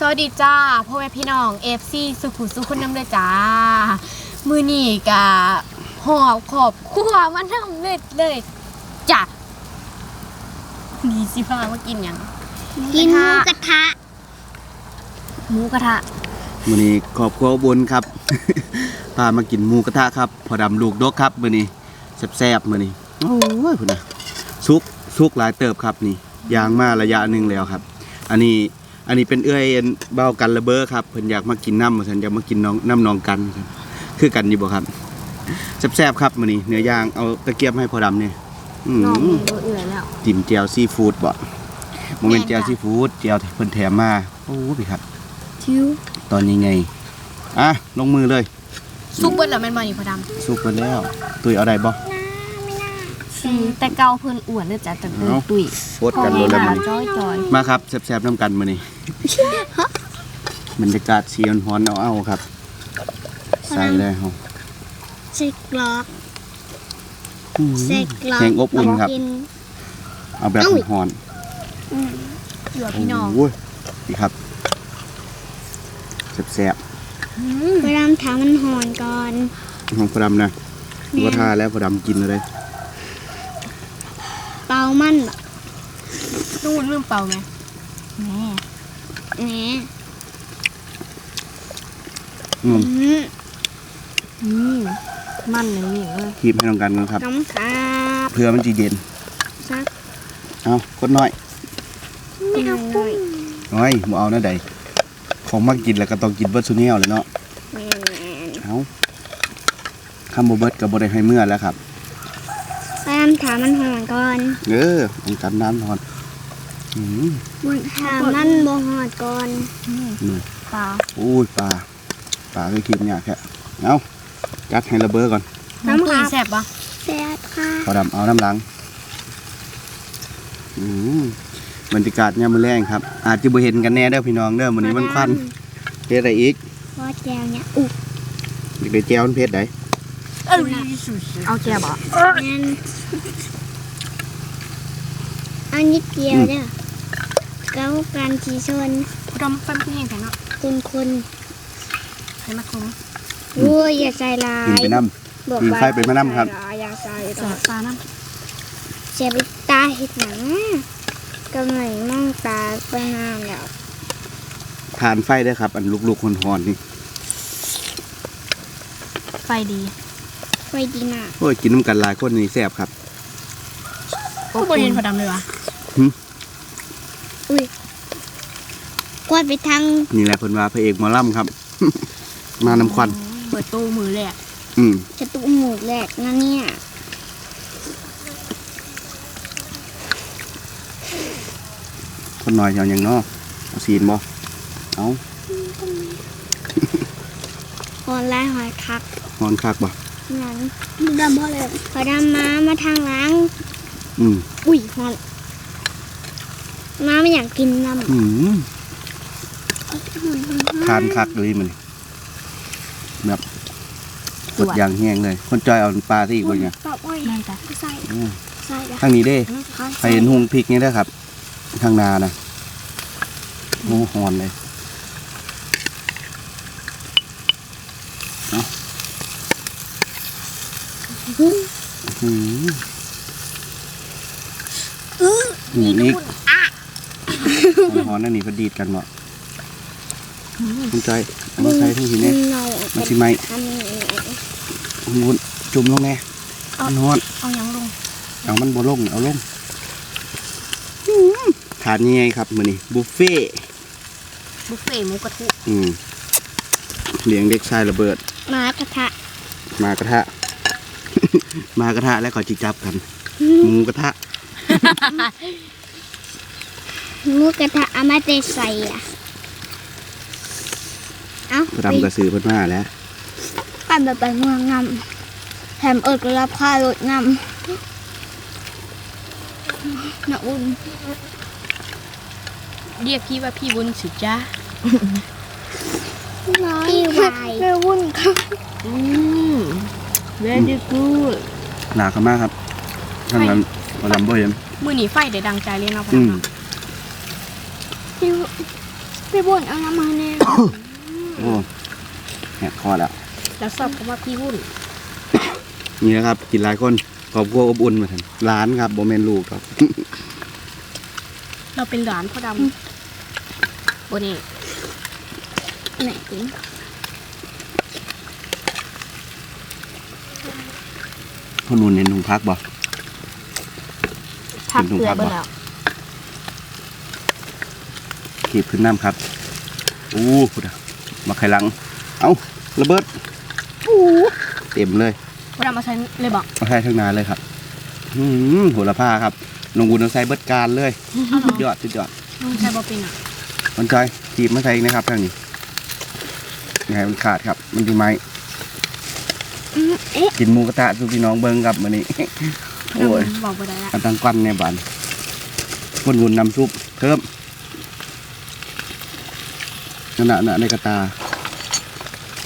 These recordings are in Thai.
สวัสดีจ้าพ่อแม่พี่น้องเอฟซีสุขุสุขุนน้ำเลยจ้า มือนี่กะหอบขอบครัวมาทำเลยเลยจ้ะดีสิพามากินหยังกินหมูกระทะหมูกระทะมื้อนี้ครอบครัวอุบนครับ พามากินหมูกระทะครับพอดำลูกดกครับมื้อนี้แซ่บๆมื้อนี้โอ้ยพุ่นน่ะสุกสุกหลายเติบครับนี่ย่างมาระยะหนึงแล้วครับ อันนี้ อันนี้เป็นเอื้อยอันเบ้ากันระเบ้อครับเพิ่นอยากมากินน้ำว่าซั่นอยากมากินน้องน้ำน้องกันครับคือกันอยู่บ่ครับแซ่บๆครับมื้อนี้เนื้อย่างเอาตะเกียบให้พอดำนี่อืน้องมเอื่อยแล้วจิ้มแจ่วซีฟู้ดบ่โมเมนต์แม่นแจ่วค่ะซีฟู้ดแจ่วที่เพิ่นแถมมาโอ้พี่ครับชิวตอนนี้ไงอะลงมือเลยซุปเบิ้ลแล้วแม่นบ่นี่พอดสุกไปแล้วตุยเอาได้บ่ำแต่เกาเพิ่นอ้วนเด้อจ้ะแต่เพิ่นเอ้าตุ้ยโคตรกันเลยแล้วมันจ้อยจอยมาครับแซ่บๆน้ำกันมานี่บรรยากาศสีฮ้อนๆเอาๆครับ ใส่เลยเฮาเซ็กล็อกเซ็กล็อกแห้งอบอุ่นครับกินเอาแบบเอ้าฮ้อนเหลือๆพี่น้องโอ้ยนี่ครับแซ่บพยายามถามมันหอนก่อนๆของพอดำนะว่าทาแล้วพอดำกินเลย เปามันแบบนู่นลืมเป่าไหมแม่แหนอืมอืมอืมมันเลยนี่เอ้ยคีบให้น้องกันนะครับ น้ำครับเพื่อมันจะเย็นซักเอาคนน้อยไม่เอากุ้งน้อยบ่เอานะใดของมากินแล้วก็ต้องกินเบิดซุเนียวเลยเนาะแหนเอาคำบ่เบิดก็บ่ได้ให้เมื่อแล้วครับพยายาม ถามมันหอนก่อนเออต้องกันน้ำทอนอืมถามมันบ่หอนก่อนนี่ปลาอุ้ยปลาปลาคือคลิปเนี่ยแค่เอาจัดให้ระเบ้อก่อนน้ำตุ้ยแซ่บปะแซ่บค่ะพอดำเอาน้ำล้างอืมบรรยากาศเนี่ยามมือแรงครับ อาจจะบ่เห็นกันแน่เด้อพี่น้องเด้อมื้อนี้มันควันเพชรอะไรอีกพอแจวเนี่ยอุบอยากได้แจ้วมันเพชรได เอ้ยเอาแจ่บอะงั้นเอานิดเดียวเด้อเก้ากันชีชนพอดำแป๊บแห้งแต่เนาะคุณคุณให้มาคุ้มโอ้ยอย่าใส่ลากินยไปน้บอกมีว่าไฟเป็นมะนำครับอย่าใส่แซ่บปลาน้เสียไปตาเห็ดหนังกำลังมองตาไปน้ำแล้วำทานไฟได้อครับ อันลูกๆคนหอนๆนี่ำไฟดี ไฟดีน่ะโอ้ยกินน้ำกันหลายคนนี่แซ่บครับก็บริเวณพอดำเลยวะอุ้ยกวาดไปทางนี่แหละเพิ่นว่าพระเอกหมอลำครับ มาน้ำควัน เปิดตู้มือแรกอืมจตุหมูแหลกนะเนี่ยคนน้อยเอาอย่างเนาะเอาซีนบ่เอาหอนลายหอยคักหอนคักบ่ หนังดำพอเลยพอดำมามาทางหล้าง อืมอุ้ยหอนมาไม่อยากกินน้ำอืมทานคักเลยมันแบบกดยางแห้งเลย คนจอยเอาปลาที่อีกบ่เนี่ยปอบอ้อยนั่นจ้ะใส่อืมใส่ละทางนี้เด้ใครเห็นหุงพริกนี่ได้อครับ ทางนานะโอ้หอนเลยเอา อืมนี่นี่หอนๆนั่นนี่เพอดีดกันบ่คุณจอยเอามาใส่ทั้งทีนี้เรามันสิไหมทำยังไงมุนจุ่มลงแน่มันฮอนเอายังลงเอามันบ่ลงเอาลงทานยังไงครับมื้อนี้บุฟเฟ่ต์บุฟเฟ่ต์หมูกระทุอืมเลี้ยงเด็กชายระเบิดหมากระทะ มากระทะ มากระทะแล้วก็จิจับกันหมูกระทะหมูกระทะเอามาเตะใส่อะเอารำกระสือเพิ่นมาแล้วปั่นแบบไปเมืองงำแถมเอิดก็รับค่ารถงำน่าอุ่นเรียกพี่ว่าพี่บุญสุดจ้าพี่วายแม่วุ่นค่ะอืม very good หนาขึ้นมากครับทางนั้นบ่ลำบ่เห็นมือหนีไฟได้ดังใจเลยเนาะพออืดำมเนาะพี่พี่บุญเอาน้ำมาแน่โอ้แหกคอแล้วแล้วสอบก็ว่าพี่วุ่นนี่นะครับกินหลายคนครอบครัวอบอุ่นมาทันร้านครับโบแมนลูกครับ เราเป็นหลานพ่อดำโบนี่ไหนกิน พ่อนุ่นเห็นถุงพักบ่ทักเกลือเบอร์แล้วขีบขึ้นน้ำครับอู้พุดอะมาไข่หลัง เอาระเบิดอู้เต็มเลยพ่อดำมาใช้เลยบอกมาใช้ทั้งนานเลยครับอืมโหระพาครับลงบุญเอาใส่เบิดการเลยสุดยอดสุดยอดใช้บอเป็นอะมันจอยขีบมาใส่อีกนะครับทางนี้อย่าให้มันขาดครับ มันดีไหมอืมเอ๊ะ กินหมูกระทะสุพี่น้องเบิ้งครับมื้อนี้โอ้ยบอกไปได้ละอันตังกวันในบ้านวนวุนนำซุปเพิ่มนั่นน่ะน่ะในกระตา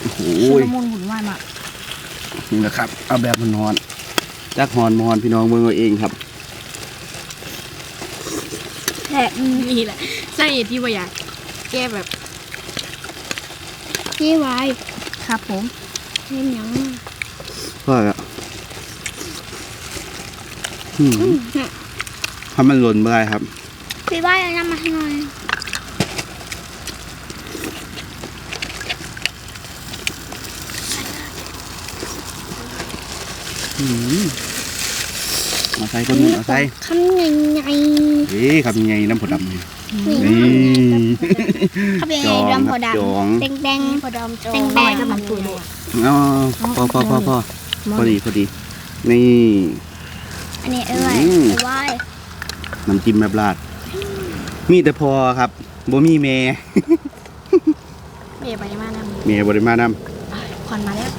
โอ้โหชุลมุนหุ่นวายมากนี่นะครับเอาแบบมันนอนจักหอนมอนพี่น้องเบิ่งเอาเองครับแผลนี่แหละสาเหตุที่ว่าอยากแก้แบบพี่ไว้ครับผมเห็นหยัง พ่อละอืมอืมฮะถ้ามันหล่นเมื่อไรครับพี่ไว้เอาน้ำมาให้หน่อยอืมมาใส่คนนู้นเอาใส่คำใหญ่เอ๊ะครับยังไงน้ำผดดำนี่ๆ นี่นี่เขาเป็นจไงองดำคพอรับดจองำแดงพอดำจอแดงๆกับมันปุ๋ยด้วยอ๋อพอพอพอพอพอดีพอดี นี่ๆอันนี้เอ้ยอืมพี่ไว้น้ำจิ้มแบบราด มีแต่พอครับบ่มีเมเบียไปมากนะเมบริมานำควันมาแล้ว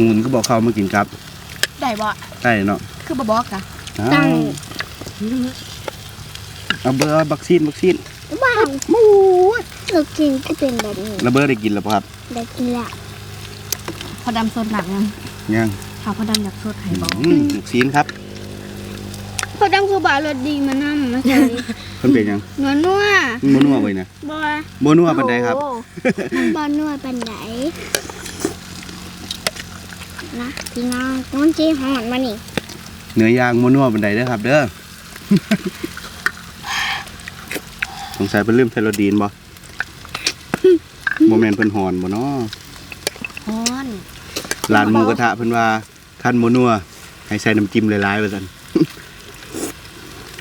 งูนก็บอกเขามากินครับได้บ่ใช่เนาะคือบ่บอกอะอ้าวตั้ง เอาเบอร์วัคซีนวัคซีนว้าวมูดลูกกินก็เป็นแบบนี้ระเบิดได้กินแล้วปะครับได้กินละพอดำสดหนักยังยังถ้าพอดำอยากสดให้บอกอืมวัคซีนครับพอดำคือบารสดีมานั่มาใส่เพิ่นเป็นหยังนัวนัวบ่นัวไว้นะบัวบ่นัวปานใดครับโอ้มันบอนัวปันไห นนะพี่น้องน้องจีหอนมานี่เนื้อย่างบ่นัวปานใดเด้อครับ เด้อ สงสัยเพิ่นลืมไทโรดีนบ่บ่แม่นเพิ่นหอนบ่เนาะฮ้อนร้านหมูกระทะเพิ่นว่าคันบ่นัวให้ใส่น้ำจิ้มหลายๆว่าซั่น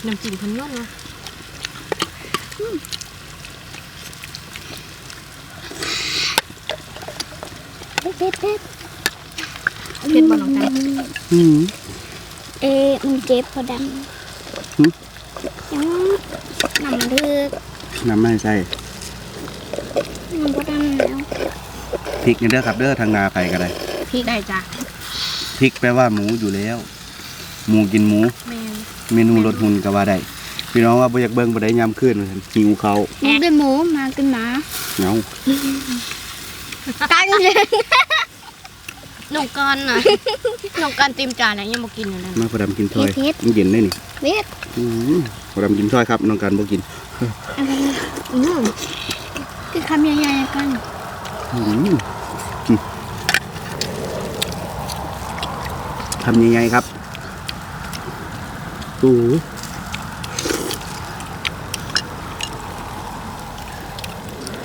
น้ำจิ้มเพิ่นย้อนนะเผ็ดเผ็ด เผ็ดเผ็ดบ่น้องกันอืมเอ๊ะมันเจ็บพอดหึำยังน้ำมันเลือกน้ำไม่ให้ใส่น้ำพอดำแล้วพริกนี่เด้อครับเด้อทางนาไปก็ได้พริกได้จ้ะพริกแปลว่าหมูอยู่แล้ว หมูกินหมู แม่นเมนูลดหุ่นก็ว่าได้พี่น้องว่าบ่อยากเบิ่งบ่ได้ยามคืนว่าซั่นหิวเขาวหมูเป็นหมูหมาเป็นหมาเหงากันเลย น้องกันน่ะน้องกันเต็มจานแล้วยังบ่กินอยู่นั่นมาพอดำกินถ้อยมันเย็นได้นี่เผ็ดอือพอดำกินถ้อยครับน้องการบ่กินอะไรนะอือคือคำใหญ่ๆกันอืมอืมทำยังไงครับโอ้ย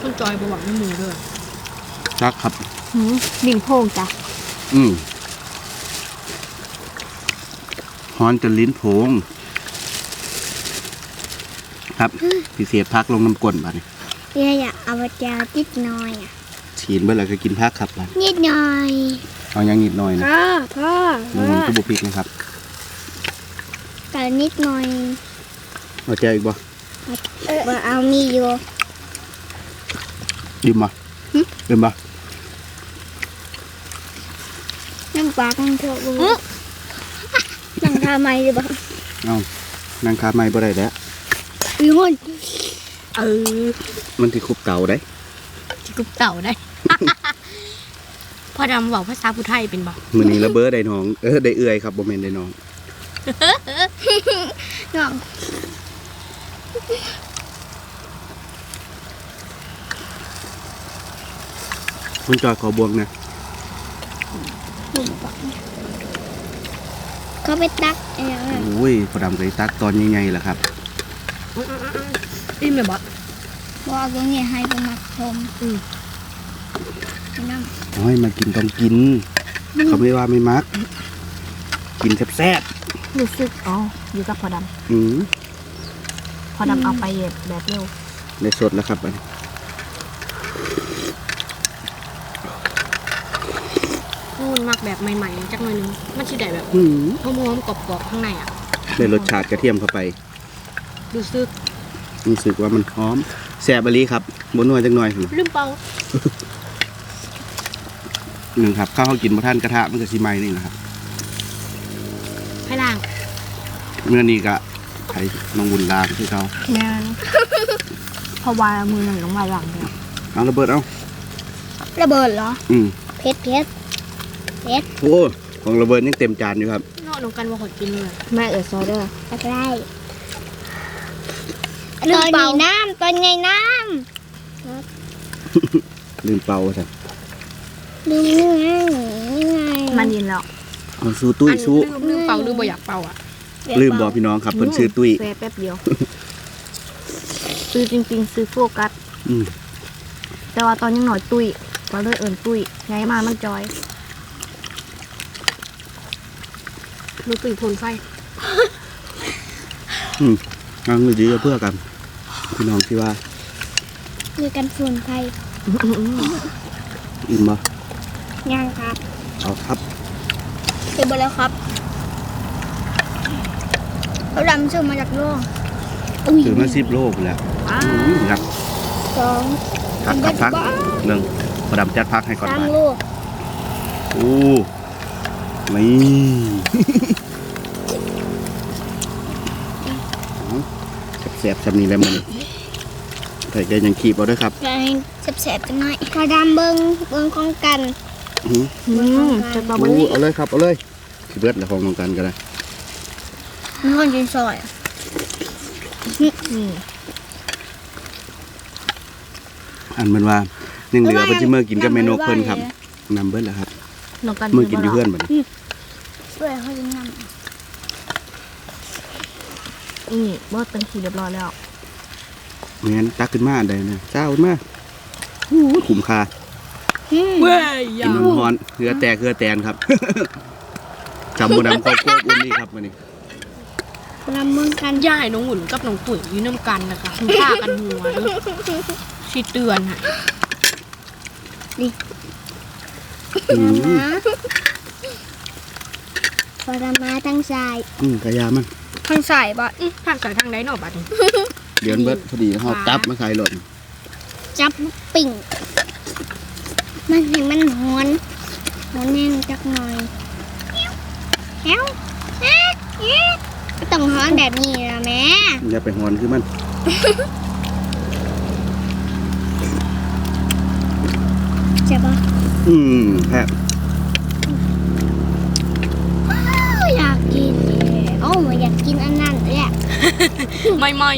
คุณจอยบ่หวังในหมูเด้อรักครับ หืมบิ่งโพงจ้ะ อืมฮ้อนจนลิ้นโผง ครับพิเศษพักลงน้ำกลนบัดนี้เรียอยากเอาไปเจียวนิดหน่อยอะฉีนเมื่อไหร่ก็กินพักครับบัดนิดหน่อยเอายังนิดหน่อยนะพ่อพ่อลงมันก็บุพริกนะครับแต่นิดหน่อยเอาแจ้อีกบ่บ่เอามีอยู่ดื่มบ่ดื่มบ่ น้ำ ปลาของเธอบูนั่งทำไมดีบ่เอานางคาไม้บ่ได้แล้วอีหุ่นเออมันที่คุบเต่าได้จิกุบเต่าได้พอดำเว้าภาษาผู้ไทยเป็นบ่มื้อนี้ระเบ้อได้น้อง เออได้เอื้อยครับบ่แม่นได้น้อง น้องคุณจอยขอบวงนะ เขาไปตักอะไรอย่างเงี้ยโอ้ยพอดำเลยตักตอนใหญ่ๆแหละครับอิ่มเลยบ่ว่าเอาตรงนี้ให้ประมาชมอืมน้โอ้ยมากินต้องกิน เขาไม่ว่าไม่มัก กินแซ่บรู้สึกอ๋ออยู่กับพอดๆอืมำพอดำเอาไปแบบเร็วได้สดแล้วครับอันนี้ นู่นมาก แบบใหม่ๆจักหน่อยนึงมันชิได้แบบอืมหอมๆกรอบๆข้างในอะได้รสชาติกระเทียมเข้าไป รู้สึกรู้สึกว่ามันหอมแซ่บอหลีครับบนนัวจังหน่อยลืมเป่าหนึ่งครับข้าวเขากินบ่ท่านกระทะมันก็สิไหม้นี่แหละครับให้ล่างเมื่อนี้ก็ไข่น้องบุญลางที่เขาแม่นเพราะว่ามือหนึ่งต้องมาหลังเนี่ยเอาระเบิดเอาำระเบิดเหรอ อืมเพชรเพชร โอ้ของระเบิดยังเต็มจานอยู่ครับนอกน้องกันว่าขอกินเลยแม่เอ๋ซอเดอร์ตะไคร้ตอนนี้น้ำตอนไงน้ลืมเป่าใช่ำลืมนี่ไงนี่ไงมันยินแล้วเอาสู้ตุ้ยสู้ลืมเป่าลืมบ่อยากเป่าอะลืมบอกพี่น้องครับเพิ่นชื่อตุ้ยแซ่แป๊บเดียว ซื้อจริงๆ ซื้อโฟกัส อืมแต่ว่าตอนยังหน่อยตุ้ยก็เลยเอิญตุ้ยไงมามันจอย มือตุ้ยทนไฟ อืมงานดีๆเพื่อกัน พี่น้องที่ว่ามีกันฝุ่นไฟอิ่มบ่ยังครับ เอาครับเสร็จหมดแล้วครับเขาดำซื้อมาจากโลกอุ้ยถือมาสิบโลกแล้วว้าอืมครับสองพักครับพักหนึ่งพอดำจัดพักให้ก่อนสามมาโลกโอ้นี่ แสบๆชำนี้แล้วมันใส่ใจยังขีบเอาด้วยครับแกงแสบๆจังหน่อยเขาดำเบิ้งเบิ้งของกันอื้ออืมจะตรอเบอโอ้รี่เอาเลยครับเอาเลยคือเบิดแล้วของน้องกันก็ได้มีคนกินซอยอืมอันมันว่ายังเหลือเพิ่นสิเมื่อกินกับเมนูเพิ่นครับนำเบิดแล้วครับน้องกันเมื่อกินอยู่เพื่อนบัดนี้ ด้วยเขาจะน นี่เบิร์ดเป็นสีเรียบร้อยแล้วงั้นตักขึ้นมาอันใดนะเจ้าขึ้นมาโอ้ยคุ้มค่าำเว้ยกินร้อนๆเหือแตกเหือแตนครับ จำบดำครอบครัวอุ่นนี่ครับวันนี้ดำเบิ้งกันย่ายน้องหุ่นกับน้องตุ๋ยอยืนน้ำกันนะคะคุณฆ่ากันหัวเด้อชีเตือนค่ะอืมนะปรมาทั้งสายอืมกระยามัน ทั้งสายบ่อื้อทางสายทางใดหนอบัดนี้ เดี๋ยวเบิดพอดีเขาจับมาใส่หล่นจับปิ่ง มันให้มันหอนหอนแน่งจักหน่อยแฮ้วแอ๊ะแอ๊ะก็ต้องหอนแบบนี้ละแม่อย่าไปหอนคือมันใช่ปะอืมแพ้อ้ ไม่ไม่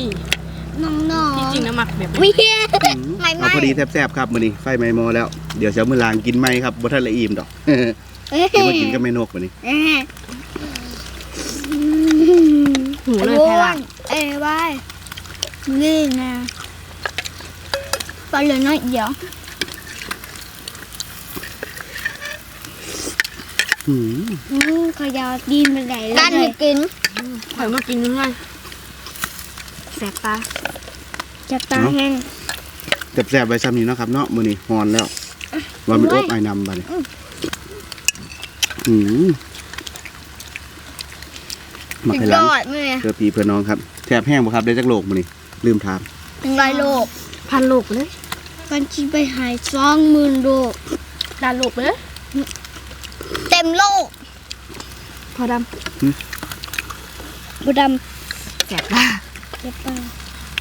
น้องๆที่จริงนะหมักแบบวินี้ไม่เอาไม่พอดีแซ่บๆครับมื้อนี้ไฟไหม้หมอแล้ว เดี๋ยวเช้ามื้อลางกินไหมครับบ่ทันละอิ่มดอกเอ้ยเดี๋ยวมากินกับแม่นกมื้อนี้เอ้ยหูเลยแพ้ละเอ้ยบายนี่นะไปเลยน้อยเดียวอืม อืมขยาวดีมาไหนเลยกันกิน ข่อยมากินยังไง แสบตาจะตาแห้งแซ่บๆไว้ซ้ำนี้เนาะครับเนาะมื้อนี้ฮอนแล้วว่ามันอบไอ้นำบัดนี้อืมมาสุให้ดหยลังอดเลยเพื่อพี่เพื่อน้องครับแทบแห้งบ่ครับได้จักโลกมื้อนี้ลืมถามหนึ่งร้อยโลกพันลูกเลยกันชีไปหายสองหมื่นโลกดานลูกเลยเต็มโลกพอดบุดำแสบตาำ เจ็บปาก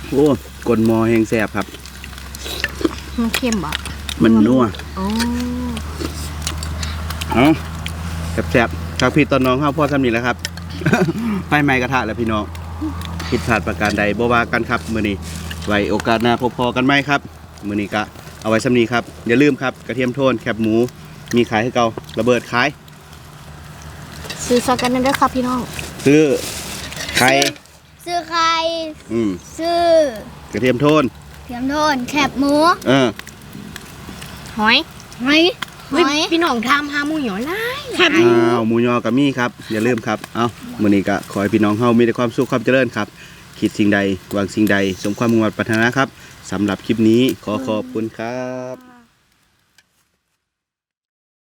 โอ้กลมอแห้งแซ่บครับ มันเค็มบ่มันนัวอ๋อเอาแซ่บๆครับพี่ตอนน้องเฮาพ่อซ้ำนี้แหล้วครับไฟไหม้กระทะแล้วพี่น้องผิดพลาดประการใดบ่ว่ากันครับมื้อนี้ไว้โอกาสหน้าพบพอกันไหมครับมื้อนี้ก็เอาไว้สำนี้ครับ อย่าลืมครับ กระเทียมโทนแคบหมู มีขายให้เก่าระเบิดขาย ซื้อซอยกันนั่นเด้อครับพี่น้อง ซื้อไข่ ซื้อไข่อืมซื้อกระเทียมโทนเทียมโทนแคบหมูเออหอยหอยหเฮ้ยอยพี่น้องทำหาหมูหยอไล่แคบหมูอ้าวหมูยอกับมี่ครับ อย่าลืมครับ เอามื้อนี้ก็ขอให้พี่น้องเฮามีแต่ความสุขความเจริญครับ คิดสิ่งใดหวังสิ่งใด สมความมุ่งมั่นปรารถนาครับสำหรับคลิปนี้ขอขอบคุณครับ